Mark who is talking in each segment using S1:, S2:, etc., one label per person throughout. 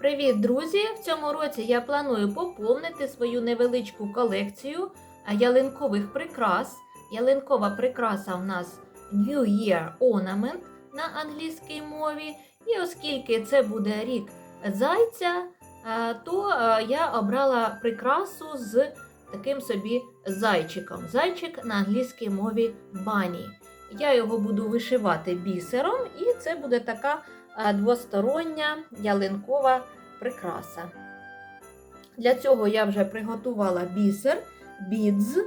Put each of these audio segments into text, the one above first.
S1: Привіт, друзі! В цьому році я планую поповнити свою невеличку колекцію ялинкових прикрас. Ялинкова прикраса в нас New Year Ornament на англійській мові. І оскільки це буде рік зайця, то я обрала прикрасу з таким собі зайчиком. Зайчик на англійській мові Bunny. Я його буду вишивати бісером, і це буде така двостороння ялинкова прикраса. Для цього я вже приготувала бісер, бідз.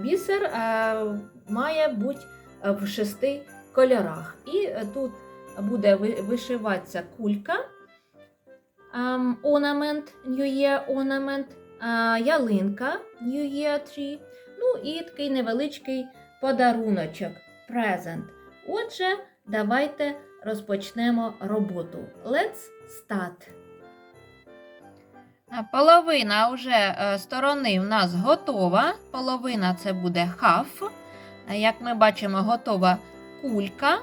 S1: Бісер а, має бути в шести кольорах. І е, тут буде вишиватися кулька, ам, ornament, New Year а, ялинка New Year ну і такий невеличкий подаруночок present. Отже, давайте розпочнемо роботу. Let's start. Половина вже е, сторони в нас готова. Половина це буде half. Як ми бачимо, готова кулька,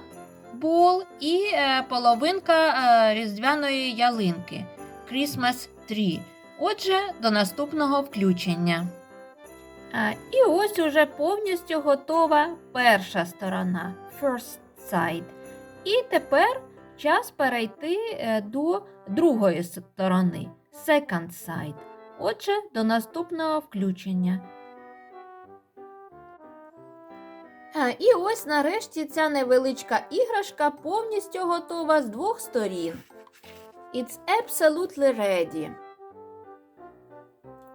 S1: бол і е, половинка е, різдвяної ялинки Christmas tree. Отже, до наступного включення. І ось уже повністю готова перша сторона first side. І тепер час перейти е, до другої сторони second side. Отже, до наступного включення. І ось нарешті ця невеличка іграшка повністю готова з двох сторін. It's absolutely ready.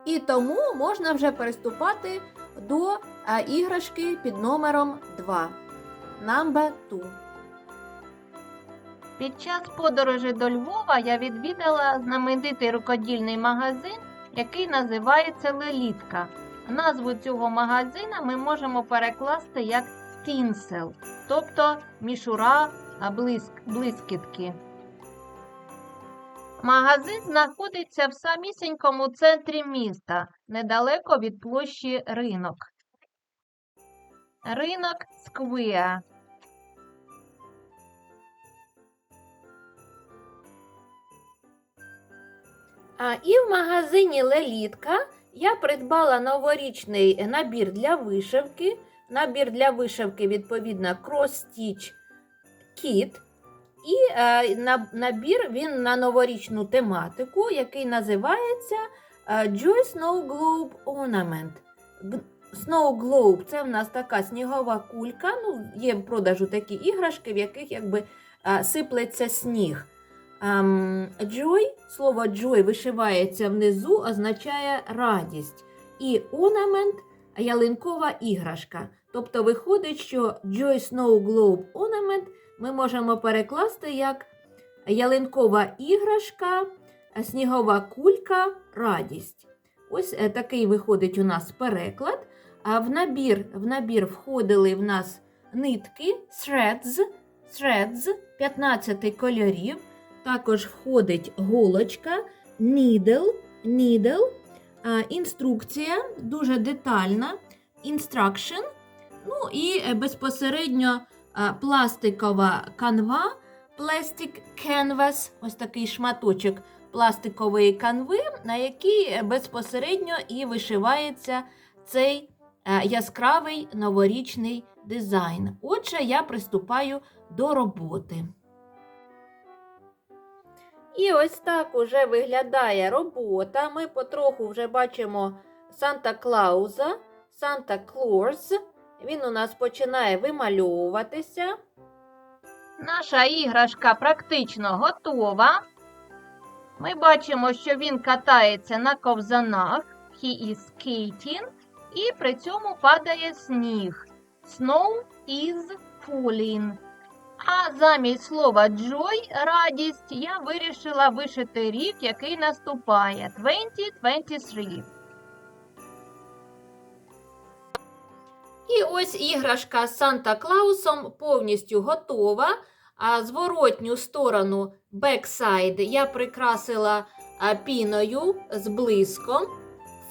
S1: І тому можна вже переступати до а, іграшки під номером 2. Number 2. Під час подорожі до Львова я відвідала знаменитий рукодільний магазин, який називається Лелітка. Назву цього магазина ми можемо перекласти як тінсел, тобто мішура блиск, блискітки. Магазин знаходиться в самісінькому центрі міста, недалеко від площі ринок. Ринок Сквія. А, і в магазині Лелітка я придбала новорічний набір для вишивки. Набір для вишивки, відповідно, Cross Stitch Kit. І е, набір він на новорічну тематику, який називається е, Joy Snow Globe Ornament. Snow Globe це в нас така снігова кулька. Ну, є в продажу такі іграшки, в яких якби е, сиплеться сніг. Ем, Joy, слово joy вишивається внизу, означає радість. І ornament – ялинкова іграшка. Тобто виходить, що Joy Snow Globe Ornament ми можемо перекласти як ялинкова іграшка, снігова кулька, радість. Ось е, такий виходить у нас переклад. А в набір, в набір входили в нас нитки, threads, threads 15 кольорів. Також входить голочка, needle, needle, інструкція дуже детальна, instruction, ну і е, безпосередньо пластикова канва, plastic canvas, ось такий шматочок пластикової канви, на якій е, безпосередньо і вишивається цей е, яскравий новорічний дизайн. Отже, я приступаю до роботи. І ось так уже виглядає робота. Ми потроху вже бачимо Санта Клауза, Санта Клорс. Він у нас починає вимальовуватися. Наша іграшка практично готова. Ми бачимо, що він катається на ковзанах. He is skating. І при цьому падає сніг. Snow is falling. А замість слова joy, радість, я вирішила вишити рік, який наступає 2023. І ось іграшка з Санта Клаусом повністю готова. А зворотню сторону backside я прикрасила піною з блиском.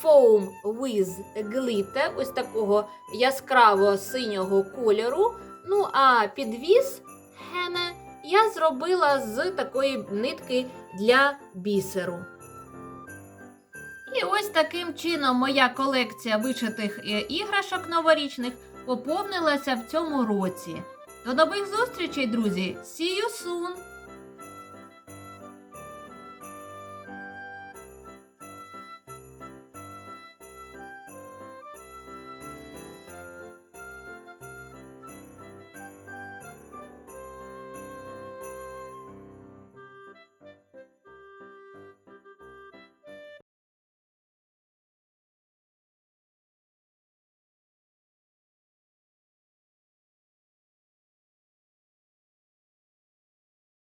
S1: Foam with glitter, ось такого яскраво синього кольору. Ну, а підвіз Гене я зробила з такої нитки для бісеру. І ось таким чином моя колекція вишитих е, іграшок новорічних поповнилася в цьому році. До нових зустрічей, друзі! See you soon!